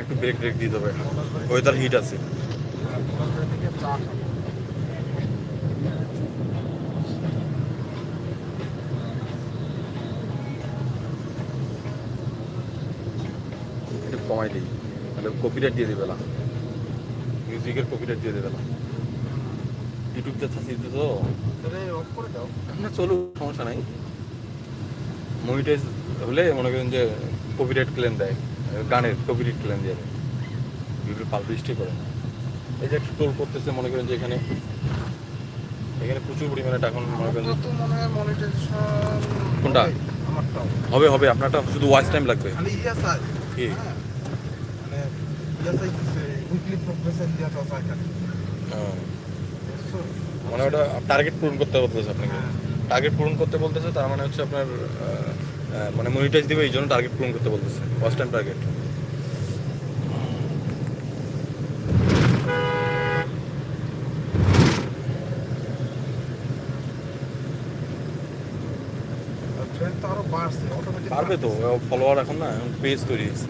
একটু break break দিয়ে দেবে। ওয়েদার হিট আছে। কমাই দিই তাহলে কপিরাইট দিয়ে দেবে না মিউজিকের কপিরাইট দিয়ে দেবে না ইউটিউবতে থাকি তো? না চলুক সমস্যা নাই। মনিটাইজ হলে মনে করেন যে কপিরাইট ক্লেম দেয়। গানের কপিরাইট ক্লেম দিয়ে দেয়। ইউটিউব পাবলিশই করে। এই যে একটা টোল করতেছে মনে করেন যে এখানে এখানে প্রচুর পরিমাণে টাকা মনে করেন মনে হয় কোনটা? হবে হবে আপনারটা শুধু ওয়াচ টাইম লাগবে। ইএসআই কি হ্যাঁ মানে ইএসআই দিচ্ছে উইকলি প্রোগ্রেসের ইয়েটা আছে এখানে হ্যাঁ। বুঝছ? মানে ওটা টার্গেট পূরণ করতে বলতেছে আপনাকে। হ্যাঁ। টার্গেট পূরণ করতে বলতেছে তার মানে হচ্ছে আপনার মানে মনিটাইজ দিবে এই জন্য টার্গেট পূরণ করতে বলতেছে ফার্স্ট টাইম টার্গেট পারবে তো ফলোয়ার এখন না পেজ তৈরি হয়েছে।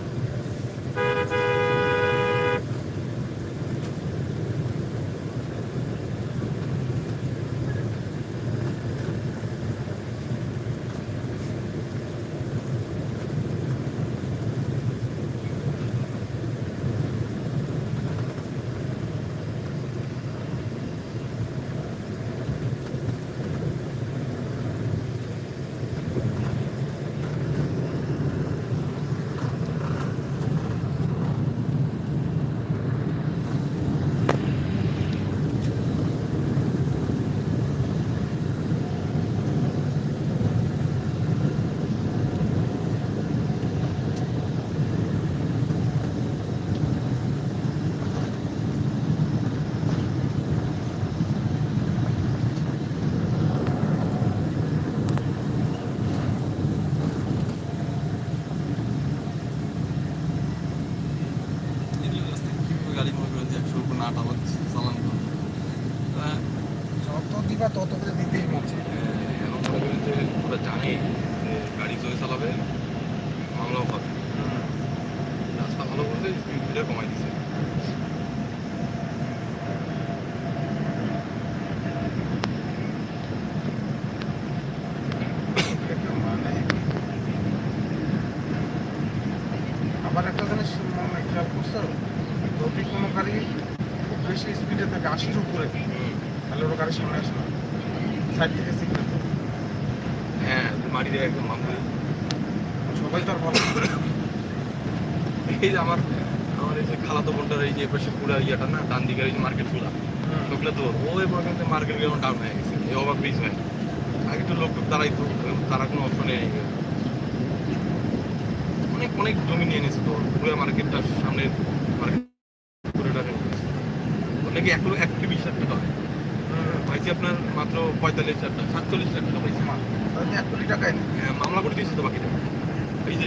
সামনে আসে সাইড থেকে সিগন্যাল হ্যাঁ মারি দেয় একদম মামলা সবাই তো আর ভালো এই যে আমার আমার এই যে খালাতো বোনটার এই যে পাশে পুরো ইয়েটা না ডান দিকের এই যে মার্কেটগুলা লোকগুলো তো ওই মনে মার্কেট গেলাম ডাউন হয়ে গেছে। এই ব্রিজ হয় আগে তো লোক তারাই তো তারা কোনো অপশনে অনেক অনেক জমি নিয়ে নিয়েছে তো পুরো মার্কেটটার সামনে মার্কেট পুরোটা নাকি এক এক কোটি বিশ লাখ টাকা হয় পাইছি আপনার মাত্র পঁয়তাল্লিশ লাখ টাকা সাতচল্লিশ লাখ টাকা পাইছি তাহলে এক কোটি টাকায় হ্যাঁ, মামলা করে দিয়েছে তো বাকিটা। এই যে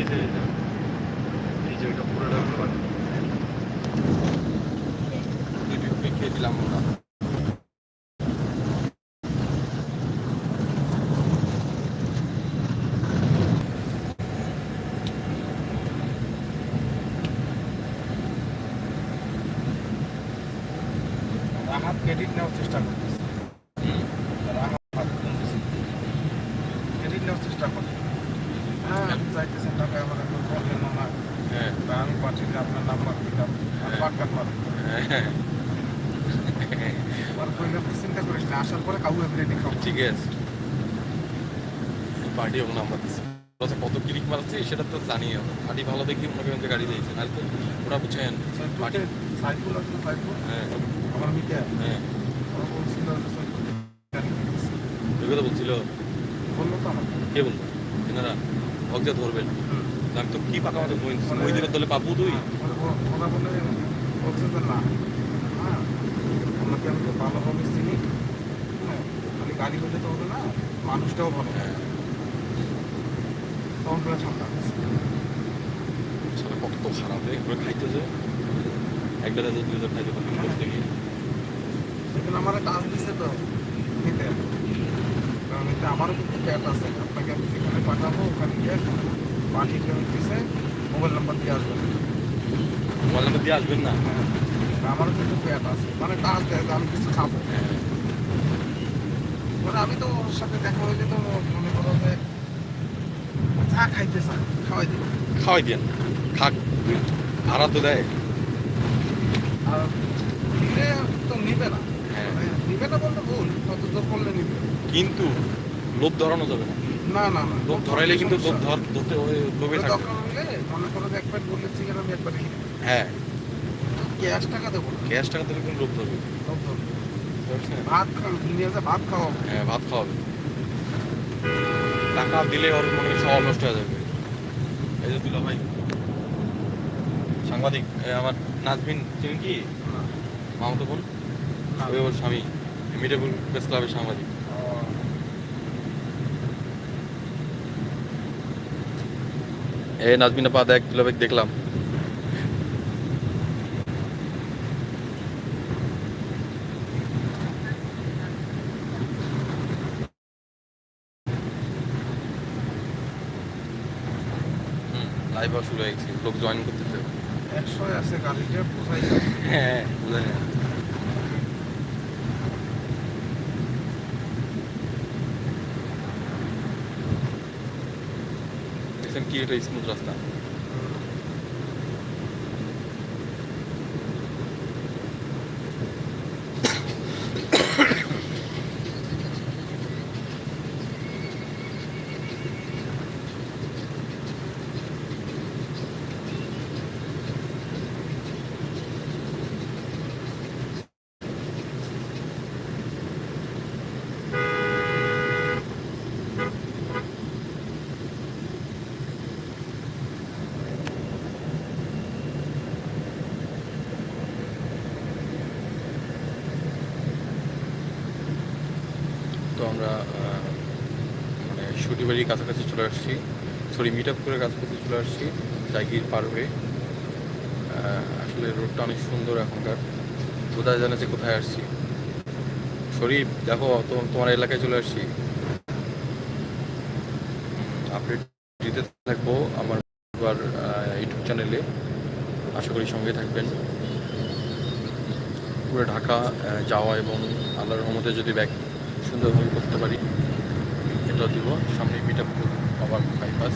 এই যে, ওইটা পুরোটা। খেয়ে দিলাম আমরা। রাহাত ক্রেডিট নেওয়ার চেষ্টা করতেছে রাহাত ক্রেডিট নেওয়ার চেষ্টা করছে চাইতেছেন আমার এখন করলেন না হ্যাঁ আমি পাঠিয়ে আপনার নাম্বার দিলাম মার হ্যাঁ আর কইলে চিন্তা করিস না আসার পরে কাউ খাব ঠিক আছে। পার্টি এখন আমরা দিচ্ছি কত ক্লিক মারছে সেটা তো জানি আমরা পার্টি ভালো দেখি মনে করেন গাড়ি দিয়েছে নাহলে তো ওরা বুঝেন পার্টি সাইকেল আছে সাইকেল হ্যাঁ। আমার মিটে হ্যাঁ। ওরা বলছিল যে কথা বলছিল? বলল তো আমার কে বলতো এনারা? ভক্ত ধরবেন। আমি তো কি পাকা মতো বই মানে- ওই দিনের দলে পাবো তুই? ভালোভাবে চিনি খালি গাড়ি হলে তো হবে না মানুষটাও ভালো তখন করে ঠান্ডা সারা কত খারাপ খাইতেছে একটা যাতে দুই হাজার খাইতে পারবেন করতে গিয়ে। আমার কাজ দিছে তো কারণ এতে আমারও কিন্তু প্যাট আছে। আপনাকে আমি যেখানে পাঠাবো ওখানে গিয়ে পাঠিয়ে দিছে মোবাইল নাম্বার দিয়ে আসবেন। মোবাইল নাম্বার দিয়ে আসবেন না? হ্যাঁ আমারও কিন্তু প্যাট আছে। মানে কাজ দেয় আমি কিছু খাব। মানে আমি তো ওর সাথে দেখা হইলে তো মনে করো যে যা খাইতে চান খাওয়াই দিব খাওয়াই দেন। খাক ভাড়া তো দেয়। আর তো নিবে না। হ্যাঁ। মানে নিবে না বলতে ভুল কত জোর করলে নিবে। কিন্তু লোভ ধরানো যাবে না। না না না। লোভ ধরাইলে কিন্তু লোভ ধর ধরতে লোভে থাকবে। মনে করো যে একবার বললে চিকেন আমি একবার কিনে হ্যাঁ। ক্যাশ টাকা দেবো ক্যাশ টাকা দিলে কিন্তু লোভ ধরবে। লোভ ধরবে। ভাত খাও নিয়ে যা ভাত খাও হ্যাঁ ভাত খাওয়াবে টাকা দিলে ওর মনে সব নষ্ট হয়ে যাবে। এই যে দুলা ভাই সাংবাদিক আমার নাজমিন চিনেন কি? মামাতো বোন? ওই ওর স্বামী। মিডেবুল প্রেস ক্লাবের সাংবাদিক। এ নাজমিনা পা দেখ দুলা ভাই দেখলাম লাইভ শুরু হয়ে গেছে লোক জয়েন করতেছে। একশো আছে গাড়িটা হ্যাঁ संकीर्ण स्मूथ रस्ता আমরা মানে সুটিবাড়ির কাছাকাছি চলে আসছি। সরি মিট আপ করে কাছাকাছি চলে আসছি, জাগির পার হয়ে। আসলে রোডটা অনেক সুন্দর এখনকার। কোথায় জানে যে কোথায় আসছি। শরীফ দেখো তোমার এলাকায় চলে আসছি। আপডেট দিতে থাকব আমার ইউটিউব চ্যানেলে আশা করি সঙ্গে থাকবেন। পুরো ঢাকা যাওয়া এবং আল্লাহর রহমতে যদি ব্যাক সুন্দরভাবে করতে পারি। এটা দিব। সামনে মিটাপুর আবার বাইপাস